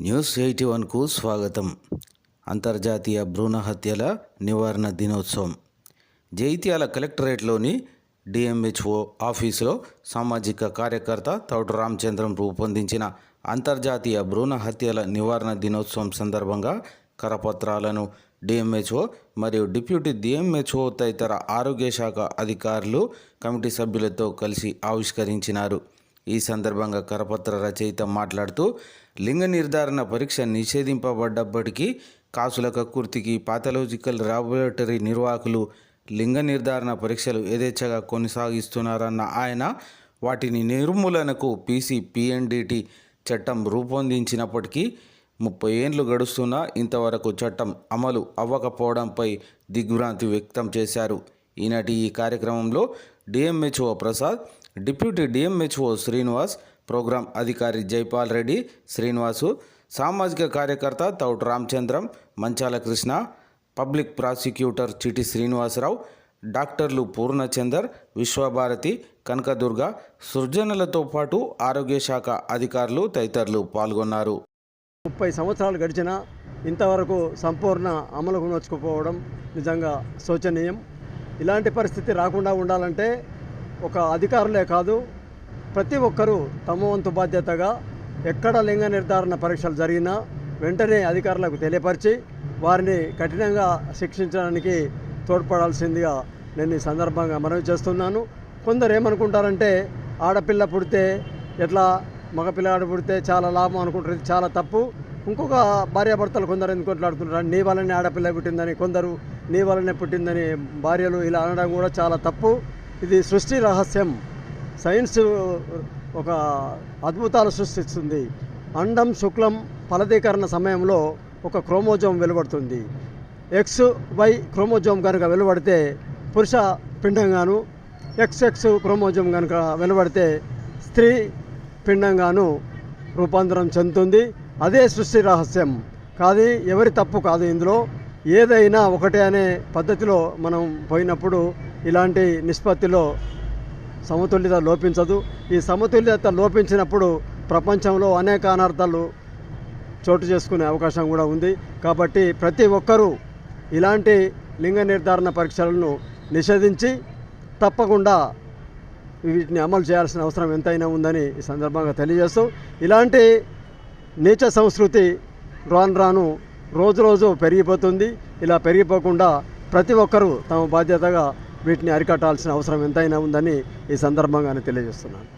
News eighty వన్కు స్వాగతం. అంతర్జాతీయ భ్రూణ హత్యల నివారణ దినోత్సవం. జైత్యాల కలెక్టరేట్లోని డిఎంహెచ్ఓ ఆఫీసులో సామాజిక కార్యకర్త తౌడు రామచంద్రం రూపొందించిన అంతర్జాతీయ భ్రూణ హత్యల నివారణ దినోత్సవం సందర్భంగా కరపత్రాలను డిఎంహెచ్ఓ మరియు డిప్యూటీ డిఎంహెచ్ఓ తదితర ఆరోగ్య శాఖ అధికారులు కమిటీ సభ్యులతో కలిసి ఆవిష్కరించినారు. ఈ సందర్భంగా కరపత్ర రచయిత మాట్లాడుతూ లింగ నిర్ధారణ పరీక్ష నిషేధింపబడ్డప్పటికీ కాసుల కక్కుర్తికి పాథలాజికల్ లాబొరేటరీ నిర్వాహకులు లింగ నిర్ధారణ పరీక్షలు యథేచ్ఛగా కొనసాగిస్తున్నారన్న ఆయన వాటిని నిర్మూలనకు పీసీ పిఎన్డిటి చట్టం రూపొందించినప్పటికీ ముప్పై ఏండ్లు గడుస్తున్నా ఇంతవరకు చట్టం అమలు అవ్వకపోవడంపై దిగ్భ్రాంతి వ్యక్తం చేశారు. ఈనాటి ఈ కార్యక్రమంలో DMHO Prasad deputy DMHO Srinivas program అధికారి జైపాల్ రెడ్డి శ్రీనివాసు సామాజిక కార్యకర్త తౌట్ రామచంద్రం మంచాల కృష్ణ పబ్లిక్ ప్రాసిక్యూటర్ చిటి శ్రీనివాసరావు డాక్టర్లు పూర్ణచందర్ విశ్వభారతి కనకదుర్గ సృజనలతో పాటు ఆరోగ్య శాఖ అధికారులు తదితరులు పాల్గొన్నారు. ముప్పై సంవత్సరాలు గడిచినా ఇంతవరకు సంపూర్ణ అమలుకు నొచ్చుకుపోవడం నిజంగా శోచనీయం. ఇలాంటి పరిస్థితి రాకుండా ఉండాలంటే ఒక అధికారులే కాదు ప్రతి ఒక్కరూ తమ వంతు బాధ్యతగా ఎక్కడ లింగ నిర్ధారణ పరీక్షలు జరిగినా వెంటనే అధికారులకు తెలియపరిచి వారిని కఠినంగా శిక్షించడానికి తోడ్పడాల్సిందిగా నేను ఈ సందర్భంగా మనవి చేస్తున్నాను. కొందరు ఏమనుకుంటారంటే ఆడపిల్ల పుడితే ఎట్లా మగపిల్లాడు పుడితే చాలా లాభం అనుకుంటారు ఇది చాలా తప్పు. ఇంకొక భార్యాభర్తలు కొందరు ఎందుకు కొట్లాడుతుంటారు నీ వల్లనే ఆడపిల్ల పుట్టిందని కొందరు నీ వలనే పుట్టిందని భార్యలు ఇలా అనడం కూడా చాలా తప్పు. ఇది సృష్టి రహస్యం. సైన్స్ ఒక అద్భుతాలు సృష్టిస్తుంది. అండం శుక్లం ఫలదీకరణ సమయంలో ఒక క్రోమోజోమ్ వెలువడుతుంది. ఎక్స్ వై క్రోమోజోమ్ కనుక వెలువడితే పురుష పిండంగాను ఎక్స్ ఎక్స్ క్రోమోజోమ్ కనుక వెలువడితే స్త్రీ పిండంగాను రూపాంతరం చెందుతుంది. అదే సృష్టి రహస్యం. కాదు ఎవరి తప్పు కాదు ఇందులో. ఏదైనా ఒకటే అనే పద్ధతిలో మనం పోయినప్పుడు ఇలాంటి నిష్పత్తిలో సమతుల్యత లోపించదు. ఈ సమతుల్యత లోపించినప్పుడు ప్రపంచంలో అనేక అనర్థాలు చోటు చేసుకునే అవకాశం కూడా ఉంది. కాబట్టి ప్రతి ఒక్కరూ ఇలాంటి లింగ నిర్ధారణ పరీక్షలను నిషేధించి తప్పకుండా వీటిని అమలు చేయాల్సిన అవసరం ఎంతైనా ఉందని ఈ సందర్భంగా తెలియజేస్తూ ఇలాంటి నీచ సంస్కృతి రాను రాను రోజు రోజు పెరిగిపోతుంది. ఇలా పెరిగిపోకుండా ప్రతి ఒక్కరూ తమ బాధ్యతగా వీటిని అరికట్టాల్సిన అవసరం ఎంతైనా ఉందని ఈ సందర్భంగానే తెలియజేస్తున్నాను.